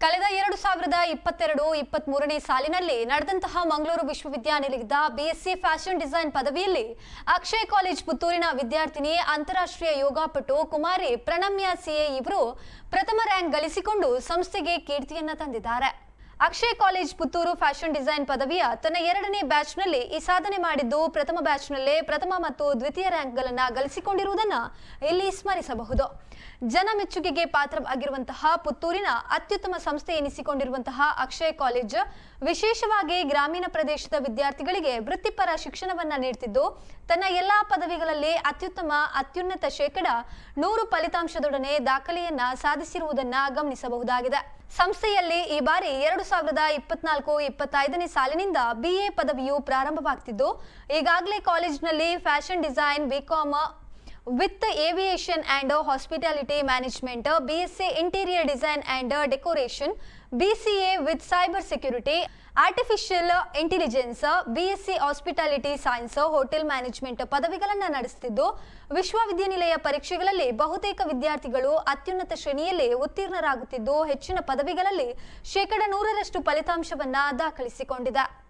ಕಳೆದ ಎರಡು ಸಾವಿರದ ಇಪ್ಪತ್ತೆರಡು ಇಪ್ಪತ್ತ್ ಮೂರನೇ ಸಾಲಿನಲ್ಲಿ ನಡೆದಂತಹ ಮಂಗಳೂರು ವಿಶ್ವವಿದ್ಯಾನಿಲಯದ ಬಿಎಸ್ಸಿ ಫ್ಯಾಷನ್ ಡಿಸೈನ್ ಪದವಿಯಲ್ಲಿ ಅಕ್ಷಯ್ ಕಾಲೇಜ್ ಪುತ್ತೂರಿನ ವಿದ್ಯಾರ್ಥಿನಿ ಅಂತಾರಾಷ್ಟ್ರೀಯ ಯೋಗಾಪಟು ಕುಮಾರಿ ಪ್ರಣಮ್ಯ ಸಿಎ ಇವರು ಪ್ರಥಮ ರ್ಯಾಂಕ್ ಗಳಿಸಿಕೊಂಡು ಸಂಸ್ಥೆಗೆ ಕೀರ್ತಿಯನ್ನ ತಂದಿದ್ದಾರೆ. Akshay college Puttur fashion design ಪದವಿಯ ತನ್ನ ಎರಡನೇ ಬ್ಯಾಚ್ನಲ್ಲಿ ಈ ಸಾಧನೆ ಮಾಡಿದ್ದು ಪ್ರಥಮ ಬ್ಯಾಚ್ನಲ್ಲೇ ಪ್ರಥಮ ಮತ್ತು ದ್ವಿತೀಯ ರ್ಯಾಂಕ್ಗಳನ್ನು ಗಳಿಸಿಕೊಂಡಿರುವುದನ್ನು ಇಲ್ಲಿ ಸ್ಮರಿಸಬಹುದು. ಜನ ಮೆಚ್ಚುಗೆಗೆ ಪಾತ್ರವಾಗಿರುವಂತಹ ಪುತ್ತೂರಿನ ಅತ್ಯುತ್ತಮ ಸಂಸ್ಥೆ ಎನಿಸಿಕೊಂಡಿರುವಂತಹ ಅಕ್ಷಯ್ ಕಾಲೇಜ್ ವಿಶೇಷವಾಗಿ ಗ್ರಾಮೀಣ ಪ್ರದೇಶದ ವಿದ್ಯಾರ್ಥಿಗಳಿಗೆ ವೃತ್ತಿಪರ ಶಿಕ್ಷಣವನ್ನ ನೀಡುತ್ತಿದ್ದು ತನ್ನ ಎಲ್ಲಾ ಪದವಿಗಳಲ್ಲಿ ಅತ್ಯುತ್ತಮ, ಅತ್ಯುನ್ನತ ಶೇಕಡ ನೂರು ಫಲಿತಾಂಶದೊಡನೆ ದಾಖಲೆಯನ್ನ ಸಾಧಿಸಿರುವುದನ್ನ ಗಮನಿಸಬಹುದಾಗಿದೆ. ಸಂಸ್ಥೆಯಲ್ಲಿ ಈ ಬಾರಿ ಎರಡು ಸಾವಿರದ ಇಪ್ಪತ್ನಾಲ್ಕು ಇಪ್ಪತ್ತೈದನೇ ಸಾಲಿನಿಂದ ಬಿಎ ಪದವಿಯು ಪ್ರಾರಂಭವಾಗ್ತಿದ್ದು. ಈಗಾಗಲೇ ಕಾಲೇಜಿನಲ್ಲಿ fashion design B Com with aviation and hospitality management B S C interior design and decoration B C A with cyber security artificial intelligence B S C hospitality science hotel management ಪದವಿಗಳನ್ನು ನಡೆಸುತ್ತಿದ್ದು ವಿಶ್ವವಿದ್ಯಾನಿಲಯ ಪರೀಕ್ಷೆಗಳಲ್ಲಿ ಬಹುತೇಕ ವಿದ್ಯಾರ್ಥಿಗಳು ಅತ್ಯುನ್ನತ ಶ್ರೇಣಿಯಲ್ಲಿ ಉತ್ತೀರ್ಣರಾಗುತ್ತಿದ್ದು, ಹೆಚ್ಚಿನ ಪದವಿಗಳಲ್ಲಿ ಶೇಕಡ ನೂರರಷ್ಟು ಫಲಿತಾಂಶವನ್ನು ದಾಖಲಿಸಿಕೊಂಡಿದೆ.